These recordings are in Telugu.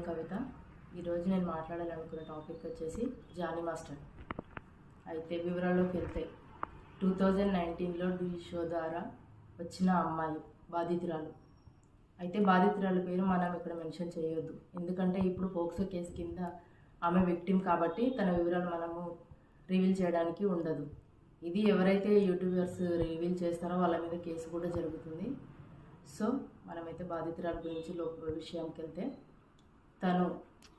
నేను కవిత. ఈరోజు నేను మాట్లాడాలనుకున్న టాపిక్ వచ్చేసి జానీ మాస్టర్. అయితే వివరాల్లోకి వెళ్తే టూ థౌజండ్ నైన్టీన్లో డి షో ద్వారా వచ్చిన అమ్మాయి బాధితురాలు. అయితే బాధితురాల పేరు మనం ఇక్కడ మెన్షన్ చేయొద్దు. ఎందుకంటే ఇప్పుడు పోక్సో కేసు కింద ఆమె విక్టిమ్ కాబట్టి తన వివరాలు మనము రివీల్ చేయడానికి ఉండదు. ఇది ఎవరైతే యూట్యూబర్స్ రివీల్ చేస్తారో వాళ్ళ మీద కేసు కూడా జరుగుతుంది. సో మనమైతే బాధితురాల గురించి లోపల విషయానికి వెళ్తే తను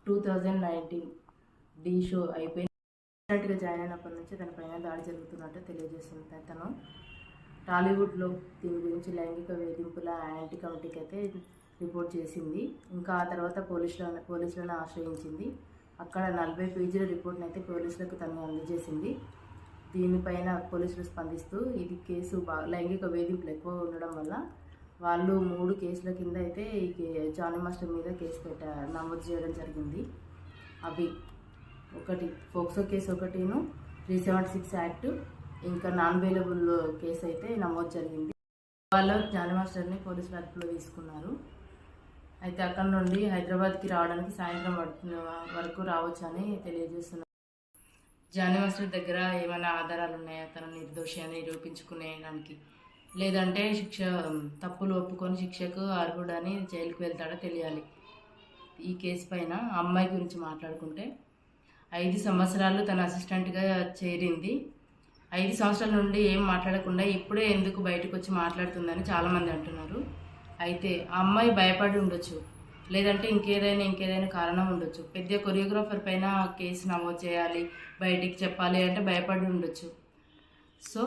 two thousand nineteen Dhee show అయిపోయిన రీసెంట్గా జాయిన్ అయినప్పటి నుంచి తన పైన దాడి జరుగుతున్నట్టు తెలియజేస్తుంది. తను టాలీవుడ్లో దీని గురించి లైంగిక వేధింపుల యాంటీ కమిటీకి అయితే రిపోర్ట్ చేసింది. ఇంకా ఆ తర్వాత పోలీసులను పోలీసులను ఆశ్రయించింది. అక్కడ నలభై పేజీల రిపోర్ట్ని అయితే పోలీసులకు తను అందజేసింది. దీనిపైన పోలీసులు స్పందిస్తూ ఇది కేసు బా లైంగిక వేధింపులు ఎక్కువ ఉండడం వల్ల వాళ్ళు మూడు కేసుల కింద అయితే ఈ కే- జానీ మాస్టర్ మీద కేసు పెట్ట నమోదు చేయడం జరిగింది. అవి ఒకటి ఫోక్సో కేసు ఒకటిను త్రీ సెవెంటీ సిక్స్ యాక్ట్ ఇంకా నాన్ అవైలబుల్ కేసు అయితే నమోదు జరిగింది. వాళ్ళు జానీ మాస్టర్ని పోలీసులు అదుపులో తీసుకున్నారు. అయితే అక్కడ నుండి హైదరాబాద్కి రావడానికి సాయంత్రం పడుతున్న వరకు రావచ్చు అని తెలియజేస్తున్నారు జానీ మాస్టర్ దగ్గర ఏమైనా ఆధారాలు ఉన్నాయా తన నిర్దోషి అని నిరూపించుకునేయడానికి లేదంటే శిక్ష తప్పులు ఒప్పుకొని శిక్షకు అర్హుడని జైలుకు వెళ్తాడో తెలియాలి. ఈ కేసు పైన ఆ అమ్మాయి గురించి మాట్లాడుకుంటే ఐదు సంవత్సరాలు తన అసిస్టెంట్గా చేరింది. ఐదు సంవత్సరాల నుండి ఏం మాట్లాడకుండా ఇప్పుడే ఎందుకు బయటకు వచ్చి మాట్లాడుతుందని చాలామంది అంటున్నారు. అయితే ఆ అమ్మాయి భయపడి ఉండొచ్చు. లేదంటే ఇంకేదైనా ఇంకేదైనా కారణం ఉండొచ్చు. పెద్ద కొరియోగ్రాఫర్ పైన కేసు నమోదు చేయాలి బయటికి చెప్పాలి అంటే భయపడి ఉండొచ్చు. సో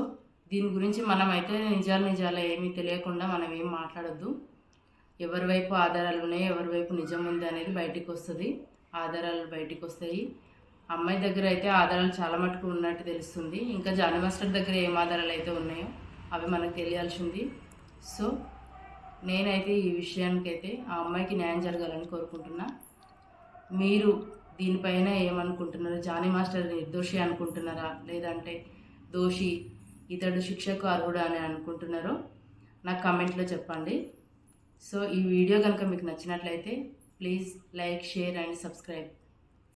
దీని గురించి మనం అయితే నిజాలు నిజాలు ఏమీ తెలియకుండా మనం ఏం మాట్లాడద్దు. ఎవరి వైపు ఆధారాలు ఉన్నాయి ఎవరి వైపు నిజం ఉంది అనేది బయటికి వస్తుంది. ఆధారాలు బయటికి వస్తాయి. అమ్మాయి దగ్గర అయితే ఆధారాలు చాలా మటుకు ఉన్నట్టు తెలుస్తుంది. ఇంకా జానీ మాస్టర్ దగ్గర ఏం ఆధారాలు అయితే ఉన్నాయో అవి మనకు తెలియాల్సింది. సో నేనైతే ఈ విషయానికైతే ఆ అమ్మాయికి న్యాయం జరగాలని కోరుకుంటున్నా. మీరు దీనిపైన ఏమనుకుంటున్నారు జానీ మాస్టర్ నిర్దోషి అనుకుంటున్నారా? లేదంటే దోషి ఇతడు శిక్షకు అర్హుడు అని అనుకుంటున్నారో నాకు కమెంట్లో చెప్పండి. సో ఈ వీడియో కనుక మీకు నచ్చినట్లయితే please like share and subscribe.